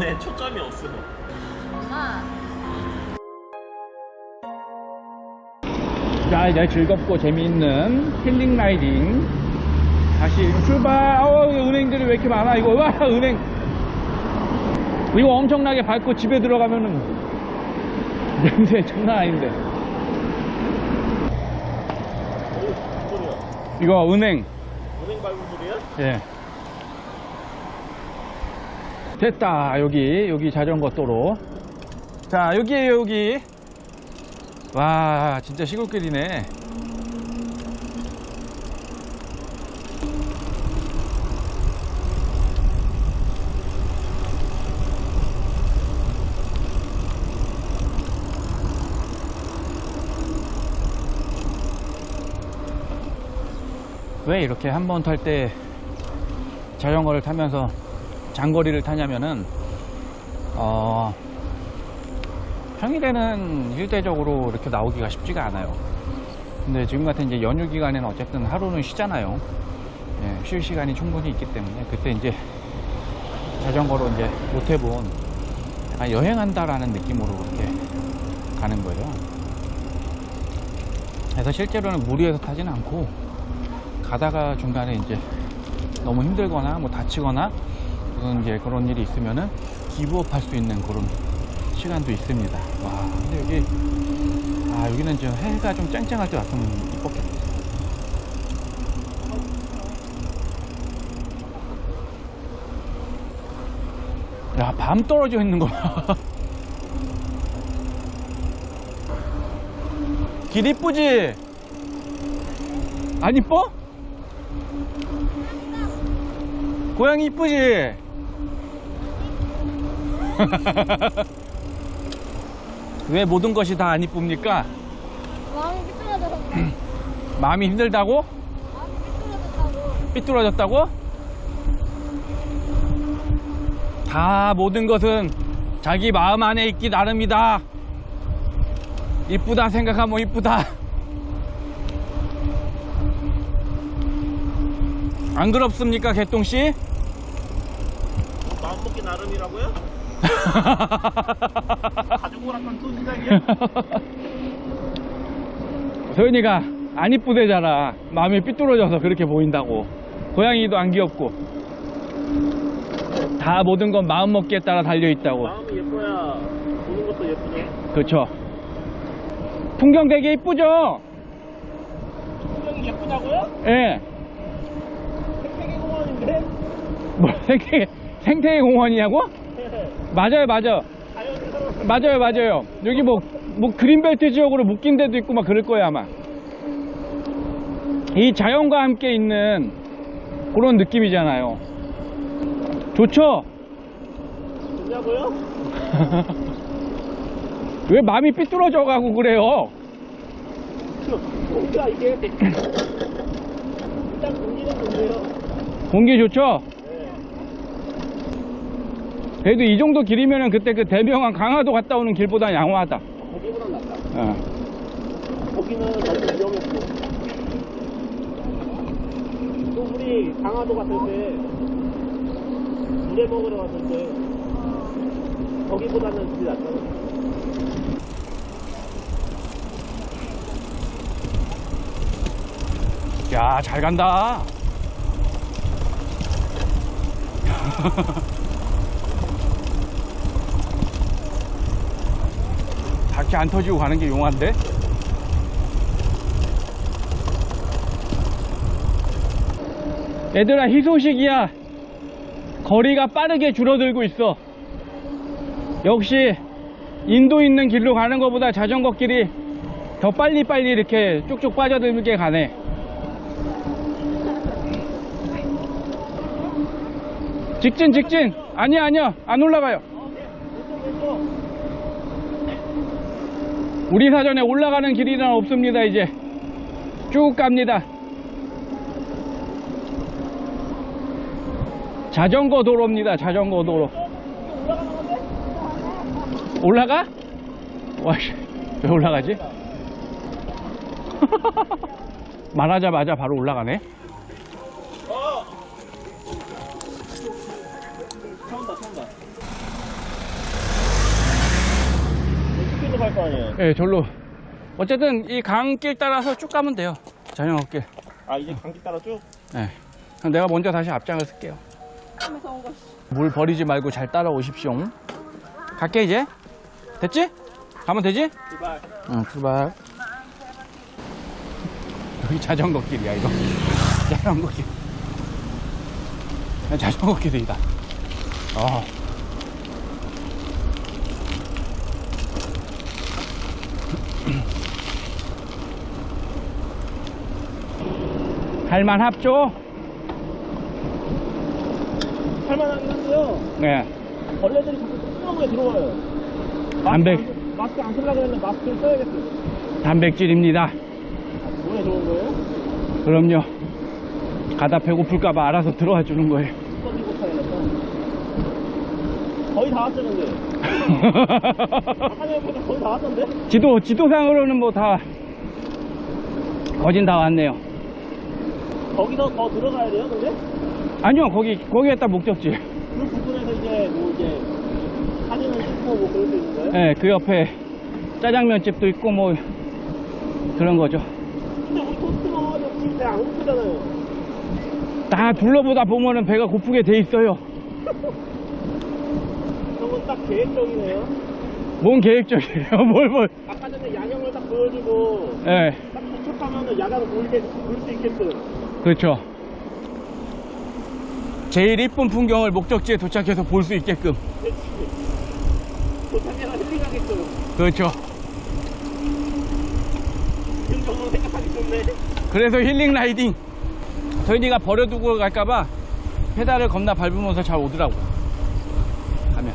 때문에 초점이 없어. 엄마. 자 이제 즐겁고 재미있는 힐링 라이딩 다시 출발 어 은행들이 왜 이렇게 많아 이거 와 은행 이거 엄청나게 밟고 집에 들어가면은 냄새 장난 아닌데 오, 소리야. 이거 은행 은행 밟은 소리야? 예 됐다. 여기 여기 자전거 도로. 자 여기에요 여기. 와 진짜 시골길이네. 왜 이렇게 한 번 탈 때 자전거를 타면서 장거리를 타냐면은 어 평일에는 일대적으로 이렇게 나오기가 쉽지가 않아요. 근데 지금 같은 이제 연휴 기간에는 어쨌든 하루는 쉬잖아요. 예, 쉴 시간이 충분히 있기 때문에 그때 이제 자전거로 이제 못 해본 약간 여행한다라는 느낌으로 그렇게 가는 거예요. 그래서 실제로는 무리해서 타진 않고 가다가 중간에 이제 너무 힘들거나 뭐 다치거나 그런 이제 그런 일이 있으면은 기부업 할 수 있는 그런 시간도 있습니다. 와, 근데 여기 아 여기는 지금 해가 좀 쨍쨍할 때 왔으면 이뻤겠네. 야, 밤 떨어져 있는 거 봐. 길 이쁘지? 안 이뻐? 고양이 이쁘지? 왜 모든 것이 다 안 이쁩니까? 마음이 삐뚤어져서 마음이 힘들다고? 마음이 삐뚤어졌다고. 삐뚤어졌다고? 다 모든 것은 자기 마음 안에 있기 나름이다. 이쁘다 생각하면 이쁘다. 안 그렇습니까, 개똥씨? 마음 먹기 나름이라고요? 가족 오락관 또 시작이야? 소연이가 안 이쁘대잖아. 마음이 삐뚤어져서 그렇게 보인다고. 고양이도 안 귀엽고. 다 모든 건 마음 먹기에 따라 달려있다고. 마음이 예뻐야 보는 것도 예쁘죠. 그렇죠. 풍경 되게 이쁘죠? 풍경이 예쁘냐고요? 예. 세계공원인데? 뭐 생태 생태계 공원이냐고? 맞아요, 맞아. 자연스러운 맞아요, 맞아요. 여기 뭐, 뭐 그린벨트 지역으로 묶인 데도 있고 막 그럴 거예요, 아마. 이 자연과 함께 있는 그런 느낌이잖아요. 좋죠? 좋냐고요? 왜 마음이 삐뚤어져 가고 그래요? 뭔가 이게 일단 공기는 좋네요. 공기 좋죠? 네. 그래도 이 정도 길이면은 그때 그 대명한 강화도 갔다 오는 길보다 양호하다. 거기보단 낫다. 어. 거기는 너무 위험했고. 또 우리 강화도 갔을 때 물에 먹으러 갔을 때 거기보다는 길 낫잖아. 야, 잘 간다. 바퀴 안 터지고 가는 게 용한데? 얘들아, 희소식이야. 거리가 빠르게 줄어들고 있어. 역시, 인도 있는 길로 가는 것보다 자전거 길이 더 빨리빨리 이렇게 쭉쭉 빠져들게 가네. 직진 직진 아니야 아니야 안 올라가요 우리 사전에 올라가는 길이는 없습니다 이제. 쭉 갑니다. 자전거 도로입니다 자전거 도로. 올라가? 와씨. 왜 올라가지? 말하자마자 바로 올라가네 갈 거 아니에요? 예, 절로. 어쨌든 이 강길 따라서 쭉 가면 돼요. 자전거길. 아, 이제 강길 따라 쭉? 예. 그럼 내가 먼저 다시 앞장을 쓸게요. 물 버리지 말고 잘 따라오십시오. 갈게 이제. 됐지? 가면 되지? 출발. 응, 출발. 여기 자전거 길이야, 이거. 자전거 길. 야, 자전거 길이다. 어. 할만 합죠? 할만하긴 한데요. 네. 벌레들이 자꾸 뚜껑에 들어와요. 마스크 안, 마스크 안 쓰려고 했는데 마스크를 써야겠어요. 단백질입니다. 아, 뭐에 좋은 거예요? 그럼요. 가다 배고플까봐 알아서 들어와 주는 거예요. 거의 다 왔죠, 근데. 아까 전에 보니까 거의 다 왔던데? 지도, 지도상으로는 뭐 다, 거진 다 왔네요. 거기서 더 들어가야 돼요, 근데? 아니요, 거기, 거기에 딱 목적지. 그 부분에서 이제 뭐 이제 사진을 찍고 뭐 그럴 수 있는 거예요? 예, 그 옆에 짜장면 집도 있고 뭐, 그런 거죠. 근데 우리 토스트 먹어가지고 지금 배안 고프잖아요. 다 둘러보다 보면은 배가 고프게 돼 있어요. 그런 건 딱 계획적이네요. 뭔 계획적이에요, 뭘, 뭘. 아까 전에 야경을 딱 보여주고 예, 딱 도착하면 야간 보이게 볼 수 있게끔. 그렇죠. 제일 이쁜 풍경을 목적지에 도착해서 볼 수 있게끔. 도착해서 힐링하게끔. 그렇죠. 지금 정도 생각하기 좋네. 그래서 힐링 라이딩. 저희가 버려두고 갈까봐 페달을 겁나 밟으면서 잘 오더라고. 가면.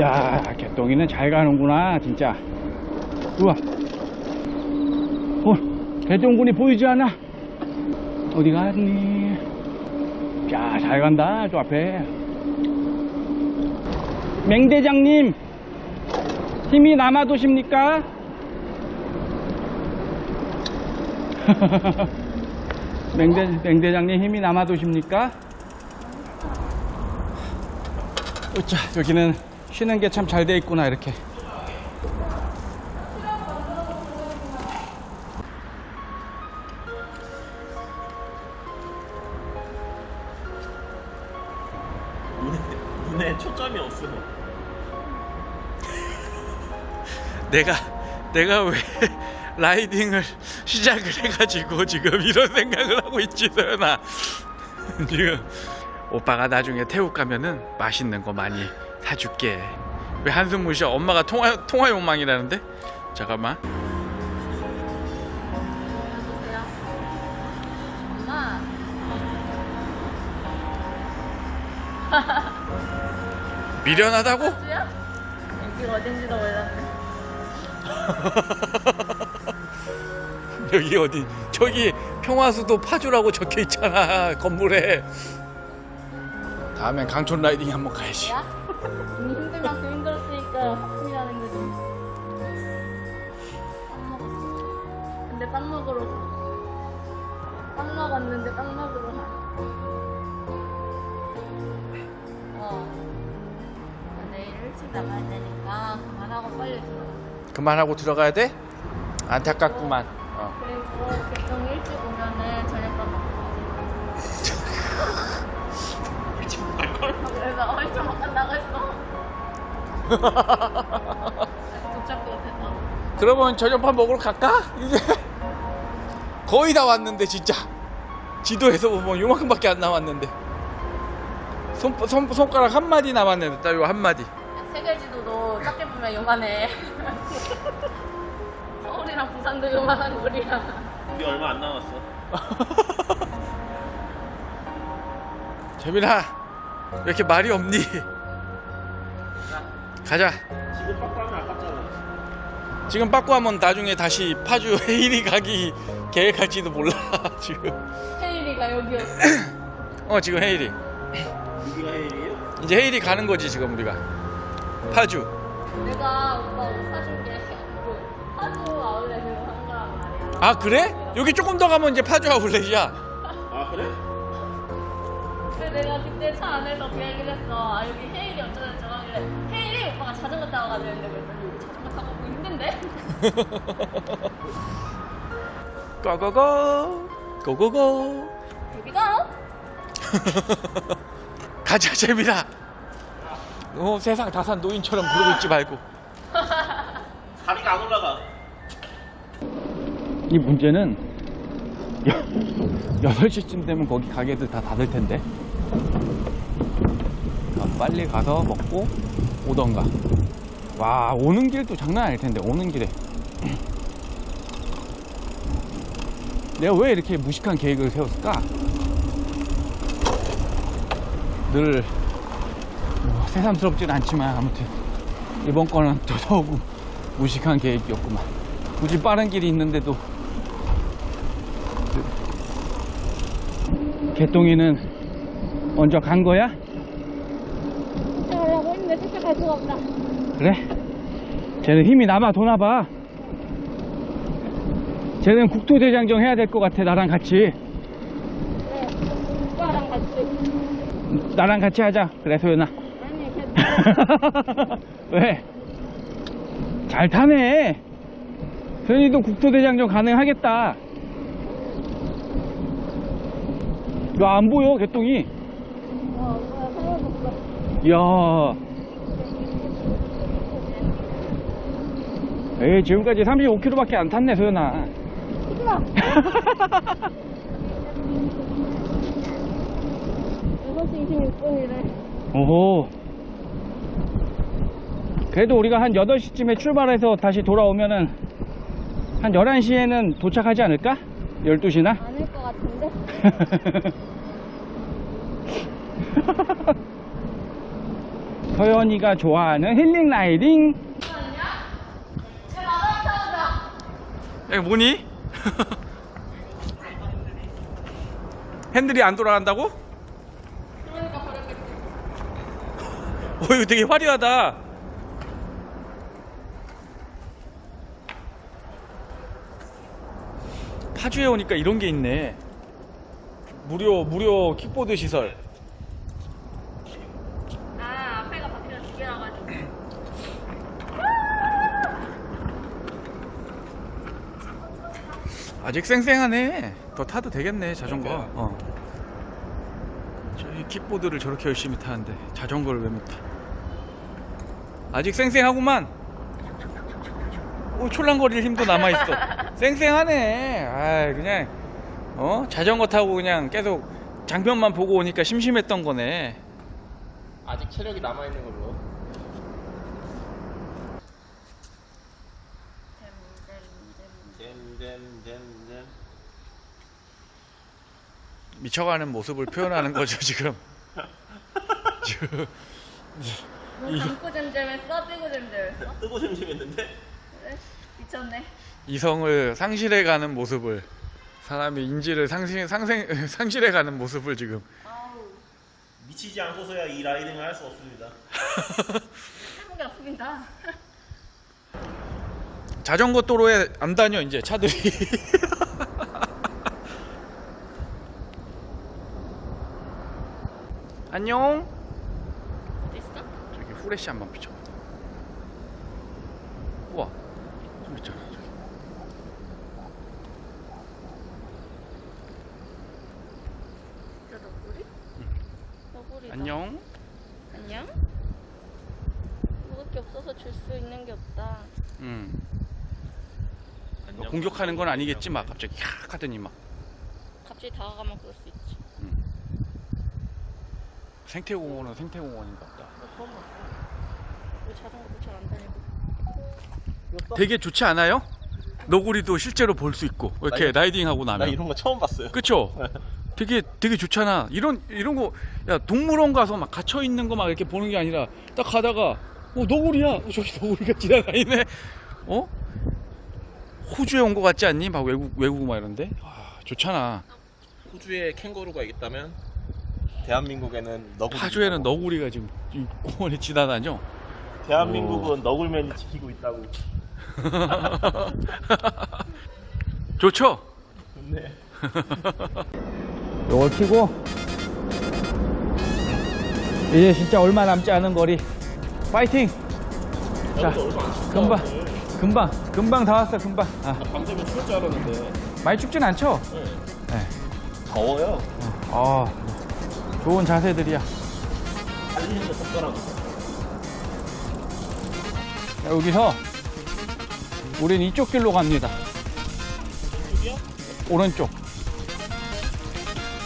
야, 개똥이는 잘 가는구나, 진짜. 우와. 어, 개똥군이 보이지 않아? 어디 갔니? 야, 잘 간다, 저 앞에. 맹대장님, 힘이 남아도십니까? 맹대, 맹대장님 힘이 남아도십니까? 으짜, 여기는 쉬는 게 참 잘 돼 있구나, 이렇게. 내가, 내가 왜 라이딩을 시작을 해가지고 지금 이런 생각을 하고 있지, 서연아. 지금 오빠가 나중에 태국 가면은 맛있는 거 많이 사줄게. 왜 한숨 못 쉬어? 엄마가 통화, 통화 욕망이라는데? 잠깐만. 엄마. 미련하다고? 여기가 어딘지도 몰랐네. 여기 어디 저기 평화수도 파주라고 적혀 있잖아 건물에 다음엔 강촌 라이딩 한번 가야지 야? 이미 힘들 만큼 힘들었으니까 하품이라는 거지. 빵 먹었어. 근데 빵 먹으러 가. 빵 먹었는데 빵 먹으러 가. 어. 나 내일 일찍 나가야 되니까 그만하고 빨리 들어가. 그만하고 들어가야 돼? 안타깝구만 어. 그리고 개똥 일찍 오면은 저녁밥 먹고 일찍 갈 걸. 그래서 어 일찍 먹고 나갔어. 도착도 못했다. 그러면 저녁밥 먹으러 갈까? 이제 거의 다 왔는데 진짜 지도에서 보면 요만큼밖에 안 남았는데 손, 손, 손가락 한 마디 남았는데 딱 요 한 마디 세계지도도 작게 보면 요만해. 서울이랑 부산도 요만한 거리야. 우리 얼마 안 남았어. 재민아 왜 이렇게 말이 없니? 가자 지금 빡빡하면 아깝잖아. 지금 빠꾸하면 나중에 다시 파주 헤이리 가기 계획할지도 몰라 지금 헤일이가 여기였어. 어 지금 헤이리 여기가 헤일이에요? 이제 헤이리 가는 거지 지금 우리가 파주 내가 오빠 옷 사준 게그 파주 아울렛으로 거란 말이야. 아 그래? 여기 조금 더 가면 이제 파주 아울렛이야 아, 그래? 근데 내가 그때 차 안에서 그 얘기를 했어. 아 여기 헤일이 어쩌다 저쩌다 근데 헤일이 오빠가 자전거 타고 가자 했는데 그랬더니 자전거 타고 오고 힘든데? 고고고 고고고 여기가? 가자 재미다 어, 세상 다산 노인처럼 부르고 있지 말고. 다리가 안 올라가. 이 문제는 여, 8시쯤 되면 거기 가게들 다 닫을 텐데. 아, 빨리 가서 먹고 오던가. 와 오는 길도 장난 아닐 텐데 오는 길에. 내가 왜 이렇게 무식한 계획을 세웠을까? 늘 뭐, 새삼스럽진 않지만 아무튼 이번 거는 더더욱 무식한 계획이었구만 굳이 빠른 길이 있는데도 개똥이는 먼저 간 거야? 쫓아가려고 했는데 쫓아갈 수가 없다. 그래? 쟤는 힘이 남아 도나 봐. 쟤는 국토대장정 해야 될 것 같아 나랑 같이. 네. 오빠랑 같이. 나랑 같이 하자. 그래 소연아. 왜? 잘 타네. 소연이도 국토대장정 가능하겠다. 이거 안 보여 개똥이. 어. 이야. 에이, 지금까지 35km밖에 안 탔네, 소연아. 하지마! 여섯 시 26분이래. 오호. 그래도 우리가 한 8시쯤에 출발해서 다시 돌아오면은 한 11시에는 도착하지 않을까? 12시나? 아닐 것 같은데? 서연이가 좋아하는 힐링 라이딩. 야, 뭐니? 핸들이 안 돌아간다고? 그러니까 어, 이거 되게 화려하다. 파주에 오니까 이런 게 있네. 무료, 무료 킥보드 시설. 아, 앞에가 바퀴가 두 개라 가지고. 아직 쌩쌩하네. 더 타도 되겠네, 자전거. 어. 저기 킥보드를 저렇게 열심히 타는데 자전거를 왜 못 타? 아직 쌩쌩하구만. 오, 촐랑거릴 힘도 남아 있어. 쌩쌩하네. 아, 그냥 어 자전거 타고 그냥 계속 장면만 보고 오니까 심심했던 거네. 아직 체력이 남아 있는 걸로. 잼잼잼잼. 미쳐가는 모습을 표현하는 거죠 지금. 지금 너 감고 잼잼했어? 뜨고 잼잼했어? 뜨고 잼잼했는데. 그래? 미쳤네. 이성을 상실해가는 모습을 사람이 인지를 상실 상생 상실해가는 모습을 지금 미치지 않고서야 이 라이딩을 할 수 없습니다. 해보기 아픕니다. 자전거 도로에 안 다녀 이제 차들이 안녕 어딨어? 저기 후레쉬 한번 비춰 우와 좀 있잖아 저기 저 너구리? 너구리. 안녕 안녕? 먹을 게 없어서 줄 수 있는 게 없다. 음뭐 공격하는 건 아니겠지 막 갑자기 캬 하더니 막 갑자기 다가가면 그럴 수 있지. 생태공원은 생태공원인가 보다 그런 거. 왜 자전거도 잘 안 다니고. 되게 좋지 않아요? 너구리도 실제로 볼 수 있고 이렇게 나 라이딩하고 나 나면 이런 거 처음 봤어요. 그쵸? 되게 되게 좋잖아. 이런 이런 거 야 동물원 가서 막 갇혀 있는 거 막 이렇게 보는 게 아니라 딱 가다가 어 너구리야. 어, 저기 너구리가 지나다니네. 어? 호주에 온 거 같지 않니? 막 외국 외국 막 이런데. 아, 좋잖아. 호주에 캥거루가 있다면 대한민국에는 너구리. 파주에는 너구리가 지금 이 공원에 지나다녀. 대한민국은 너굴맨이 지키고 있다고. 좋죠? 좋네. 요걸 키고 이제 진짜 얼마 남지 않은 거리 파이팅! 자, 금방. 금방, 금방 다 왔어, 금방. 아, 밤 되면 추울 줄 알았는데. 많이 춥진 않죠? 네. 네. 더워요. 어, 좋은 자세들이야. 달리는 거 덥더라고. 자, 여기서 우린 이쪽 길로 갑니다. 이쪽이요? 오른쪽.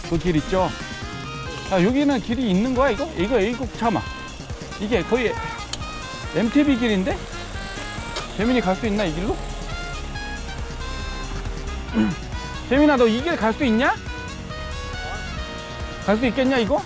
그 길 있죠? 아, 여기는 길이 있는 거야, 이거? 이거, 이거, 잠깐만. 이게 거의 MTB 길인데? 재민이 갈 수 있나, 이 길로? 재민아, 너 이 길 갈 수 있냐? 갈 수 있겠냐, 이거?